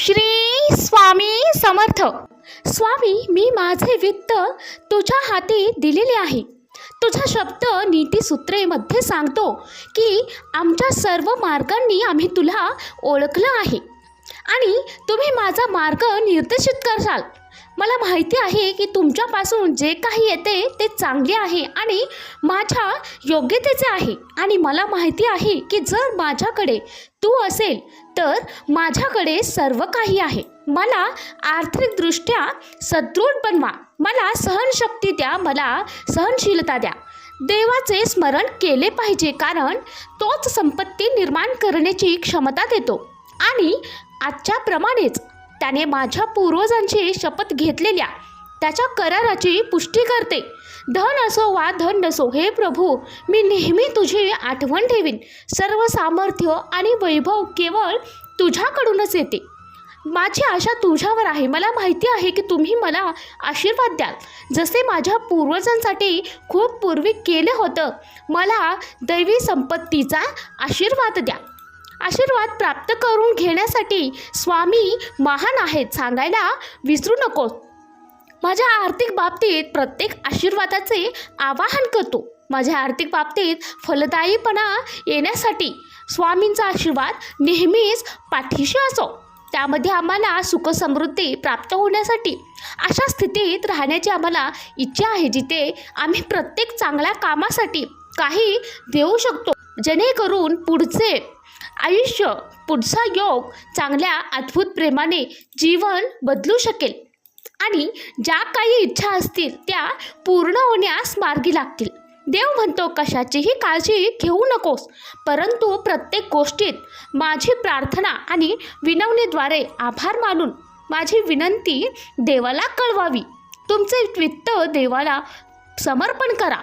श्री स्वामी समर्थ. स्वामी मी माझे वित्त तुझ्या हाती दिलेले आहे. तुझा शब्द नीतीसूत्रेमध्ये सांगतो की आमच्या सर्व मार्गांनी आम्ही तुला ओळखलं आहे. आणि तुम्ही माझा मार्ग निर्देशित कराल. मला माहिती आहे की तुमच्यापासून जे काही येते ते चांगले आहे आणि माझ्या योग्यतेचे आहे. आणि मला माहिती आहे की जर माझ्याकडे तू असेल तर माझ्याकडे सर्व काही आहे. मला आर्थिकदृष्ट्या सदृढ बनवा. मला सहनशक्ती द्या. मला सहनशीलता द्या. देवाचे स्मरण केले पाहिजे कारण तोच संपत्ती निर्माण करण्याची क्षमता देतो. आणि आजच्याप्रमाणेच त्याने माझ्या पूर्वजांची शपथ घेतलेल्या त्याच्या कराराची पुष्टी करते. धन असो वा धन नसो हे प्रभू मी नेहमी तुझी आठवण ठेवीन. सर्व सामर्थ्य आणि वैभव केवळ तुझ्याकडूनच येते. माझी आशा तुझ्यावर आहे. मला माहिती आहे की तुम्ही मला आशीर्वाद द्याल. जसे माझ्या पूर्वजांसाठी खूप पूर्वी केलं होतं मला दैवी संपत्तीचा आशीर्वाद द्या. आशीर्वाद प्राप्त करून घेण्यासाठी स्वामी महान आहेत सांगायला विसरू नको. माझ्या आर्थिक बाबतीत प्रत्येक आशीर्वादाचे आवाहन करतो. माझ्या आर्थिक बाबतीत फलदायीपणा येण्यासाठी स्वामींचा आशीर्वाद नेहमीच पाठीशी असो. त्यामध्ये आम्हाला सुखसमृद्धी प्राप्त होण्यासाठी अशा स्थितीत राहण्याची आम्हाला इच्छा आहे जिथे आम्ही प्रत्येक चांगल्या कामासाठी काही देऊ शकतो. जेणेकरून पुढचे आयुष्य पुढचा योग चांगल्या अद्भुत प्रेमाने जीवन बदलू शकेल. आणि ज्या काही इच्छा असतील त्या पूर्ण होण्यास मार्गी लागतील. देव म्हणतो कशाचीही काळजी घेऊ नकोस. परंतु प्रत्येक गोष्टीत माझी प्रार्थना आणि विनवणीद्वारे आभार मानून माझी विनंती देवाला कळवावी. तुमचे वित्त देवाला समर्पण करा.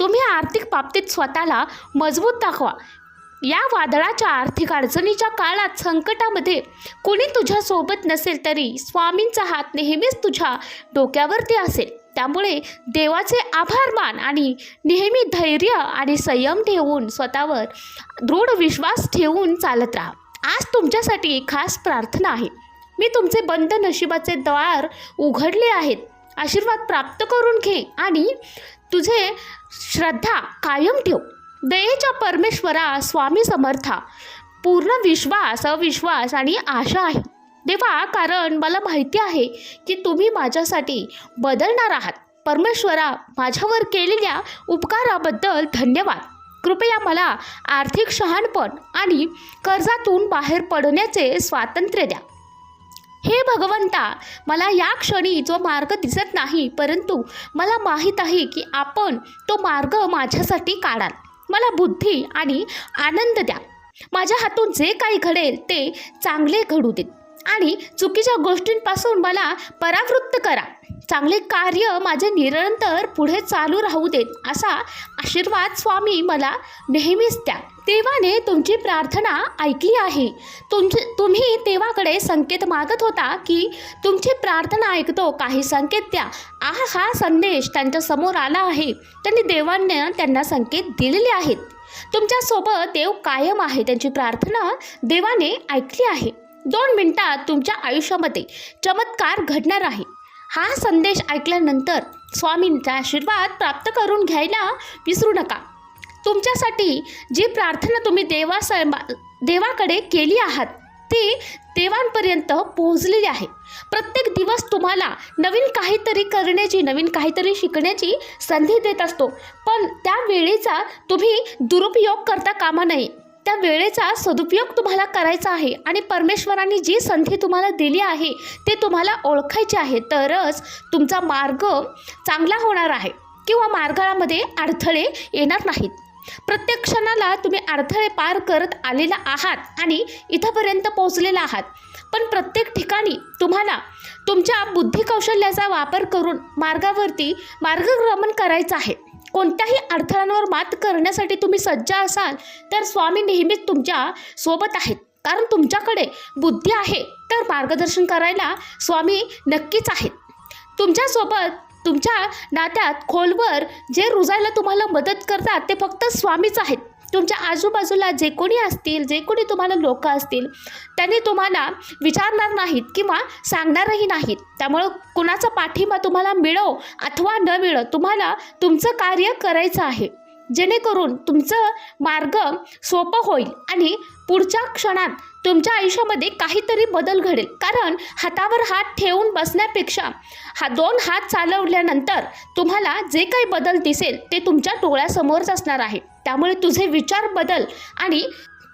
तुम्ही आर्थिक बाबतीत स्वतःला मजबूत दाखवा. या वादळाच्या आर्थिक अडचणीच्या काळात संकटामध्ये कोणी तुझ्यासोबत नसेल तरी स्वामींचा हात नेहमीच तुझ्या डोक्यावरती असेल. त्यामुळे देवाचे आभार मान आणि नेहमी धैर्य आणि संयम ठेवून स्वतःवर दृढ विश्वास ठेवून चालत राहा. आज तुमच्यासाठी खास प्रार्थना आहे. मी तुमचे बंद नशिबाचे द्वार उघडले आहेत. आशीर्वाद प्राप्त करून घे आणि तुझे श्रद्धा कायम ठेव. दयेच्या परमेश्वरा स्वामी समर्था. पूर्ण विश्वास अविश्वास आणि आशा आहे. देवा कारण मला माहिती आहे की तुम्ही माझ्यासाठी बदलणार आहात. परमेश्वरा माझ्यावर केलेल्या उपकाराबद्दल धन्यवाद. कृपया मला आर्थिक शहाणपण आणि कर्जातून बाहेर पडण्याचे स्वातंत्र्य द्या. हे भगवंता मला या क्षणी जो मार्ग दिसत नाही परंतु मला माहीत आहे की आपण तो मार्ग माझ्यासाठी काढाल. मला बुद्धी आणि आनंद द्या. माझ्या हातून जे काही घडेल ते चांगले घडू देत. आणि चुकीच्या गोष्टींपासून मला परावृत्त करा. चांगले कार्य माझे निरंतर पुढे चालू राहू देत असा आशीर्वाद स्वामी मला नेहमीच द्या. देवाने तुमची प्रार्थना ऐकली आहे. तुमचे तुम्ही देवाकडे संकेत मागत होता की तुमची प्रार्थना ऐकतो काही संकेत द्या. आ हा संदेश त्यांच्यासमोर आला आहे. त्यांनी देवाने त्यांना संकेत दिलेले आहेत. तुमच्यासोबत देव कायम आहे. त्यांची प्रार्थना देवाने ऐकली आहे. दोन मिनिटात तुमच्या आयुष्यामध्ये चमत्कार घडणार आहे. हा संदेश ऐकल्यानंतर स्वामींचा आशीर्वाद प्राप्त करून घ्यायला विसरू नका. तुमच्यासाठी जी प्रार्थना तुम्ही देवा देवाकडे केली आहात ती देवांपर्यंत पोहोचलेली आहे. प्रत्येक दिवस तुम्हाला नवीन काहीतरी करण्याची नवीन काहीतरी शिकण्याची संधी देत असतो. पण त्या वेळेचा तुम्ही दुरुपयोग करता कामा नये. त्या वेळेचा सदुपयोग तुम्हाला करायचा आहे आणि परमेश्वरांनी जी संधी तुम्हाला दिली आहे ते तुम्हाला ओळखायचे आहे. तरच तुमचा मार्ग चांगला होणार आहे किंवा मार्गामध्ये अडथळे येणार नाहीत. प्रत्येक क्षणाला तुम्ही अडथळे पार करत आलेला आहात आणि इथंपर्यंत पोहोचलेला आहात. पण प्रत्येक ठिकाणी तुम्हाला तुमच्या बुद्धी कौशल्याचा वापर करून मार्गावरती मार्गक्रमण करायचं आहे. कोणत्याही अडथळ्यांवर मात करण्यासाठी तुम्ही सज्ज असाल तर स्वामी नेहमीच तुमच्यासोबत आहेत. कारण तुमच्याकडे बुद्धी आहे तर मार्गदर्शन करायला स्वामी नक्कीच आहेत. तुमच्यासोबत तुमच्या नात्यात खोलवर जे रुजायला तुम्हाला मदत करतात ते फक्त स्वामीच आहेत. तुमच्या आजूबाजूला जे कोणी असतील जे कोणी तुम्हाला लोक असतील त्यांनी तुम्हाला विचारणार नाहीत किंवा सांगणारही नाहीत. त्यामुळं कुणाचा पाठिंबा तुम्हाला मिळो अथवा न मिळो तुम्हाला तुमचं कार्य करायचं आहे. जेणेकरून तुमचं मार्ग सोपं होईल आणि पुढच्या क्षणात तुमच्या आयुष्यामध्ये काहीतरी बदल घडेल. कारण हातावर हात ठेवून बसण्यापेक्षा हा दोन हात चालवल्यानंतर तुम्हाला जे काही बदल दिसेल ते तुमच्या डोळ्यासमोरच असणार आहे. त्यामुळे तुझे विचार बदल आणि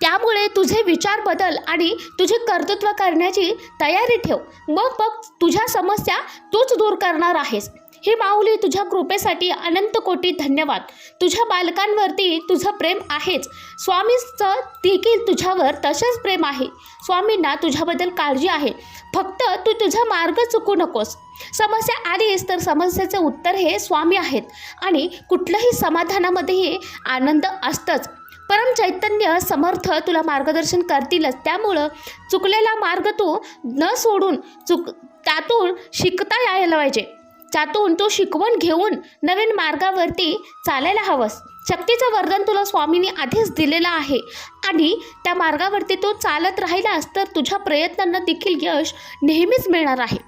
त्यामुळे तुझे विचार बदल आणि तुझे कर्तृत्व करण्याची तयारी ठेव. मग मग तुझ्या समस्या तूच दूर करणार आहेस. हे माऊली तुझ्या कृपेसाठी अनंत कोटी धन्यवाद. तुझ्या बालकांवरती तुझं प्रेम आहेच. स्वामीचं देखील तुझ्यावर तसेच प्रेम आहे. स्वामींना तुझ्याबद्दल काळजी आहे. फक्त तू तुझा मार्ग चुकू नकोस. समस्या आलीस तर समस्येचं उत्तर हे स्वामी आहेत. आणि कुठल्याही समाधानामध्येही आनंद असतंच. परम चैतन्य समर्थ तुला मार्गदर्शन करतीलच. त्यामुळं चुकलेला मार्ग तू न सोडून चुक त्यातून शिकता यायला पाहिजे. त्यातून तू शिकवण घेऊन नवीन मार्गावरती चालायला हवंस. शक्तीचं वर्धन तुला स्वामींनी आधीच दिलेलं आहे आणि त्या मार्गावरती तो चालत राहिलास तर तुझ्या प्रयत्नांना देखील यश नेहमीच मिळणार आहे.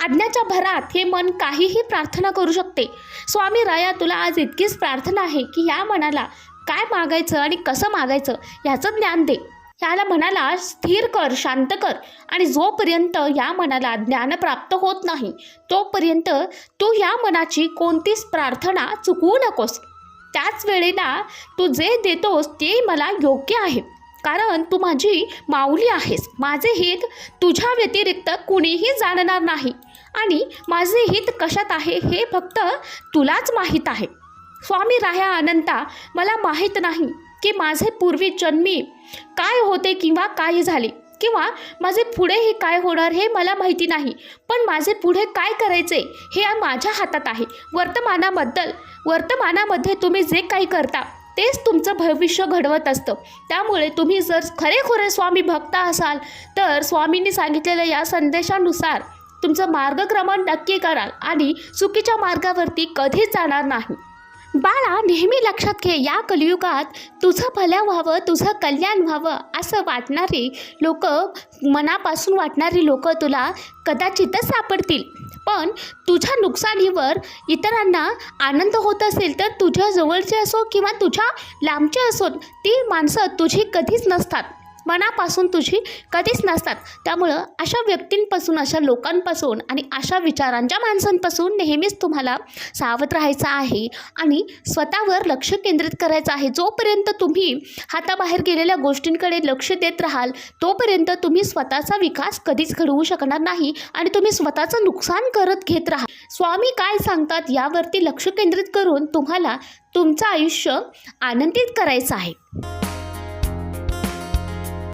आज्ञाच्या भरात हे मन काहीही प्रार्थना करू शकते. स्वामी राया तुला आज इतकीच प्रार्थना आहे की या मनाला काय मागायचं आणि कसं मागायचं याचं ज्ञान दे. ह्याला मनाला स्थिर कर शांत कर. आणि जोपर्यंत या मनाला ज्ञान प्राप्त होत नाही तोपर्यंत तू या मनाची कोणतीच प्रार्थना चुकवू नकोस. त्याच वेळेला तू जे देतोस ते मला योग्य आहे कारण तू माझी माऊली आहेस. माझे हित तुझ्या व्यतिरिक्त कुणीही जाणणार नाही. आणि माझे हित कशात आहे हे फक्त तुलाच माहीत आहे. स्वामी राह्या अनंता मला माहीत नाही. की माझे पूर्वी जन्मी काय होते किंवा काय झाले? किंवा माझे पुढे हे काय होणार हे मला माहिती नाही. पण माझे पुढे काय करायचे हे माझ्या हातात आहे. वर्तमानाबद्दल वर्तमानामध्ये तुम्ही जे काही करता तेच तुमचं भविष्य घडवत असतं. त्यामुळे तुम्ही जर खरेखुरे स्वामी भक्त असाल तर स्वामींनी सांगितलेल्या या संदेशानुसार तुमचं मार्गक्रमण नक्की कराल आणि चुकीच्या मार्गावरती कधीच जाणार नाही. बाळा नेहमी लक्षात घे या कलियुगात तुझं भलं व्हावं तुझं कल्याण व्हावं असं वाटणारी लोक मनापासून वाटणारी लोक तुला कदाचितच सापडतील. पण तुझ्या नुकसानीवर इतरांना आनंद होत असेल तर तुझ्या जवळचे असो किंवा तुझ्या लांबचे असो ती माणसं तुझी कधीच नसतात. मनापासून तुझी कधीच नसतात. त्यामुळं अशा व्यक्तींपासून अशा लोकांपासून आणि अशा विचारांच्या माणसांपासून नेहमीच तुम्हाला सावध राहायचं आहे आणि स्वतःवर लक्ष केंद्रित करायचं आहे. जोपर्यंत तुम्ही हाताबाहेर गेलेल्या गोष्टींकडे लक्ष देत राहाल तोपर्यंत तुम्ही स्वतःचा विकास कधीच घडवू शकणार नाही आणि तुम्ही स्वतःचं नुकसान करत घेत राहा. स्वामी काय सांगतात यावरती लक्ष केंद्रित करून तुम्हाला तुमचं आयुष्य आनंदित करायचं आहे.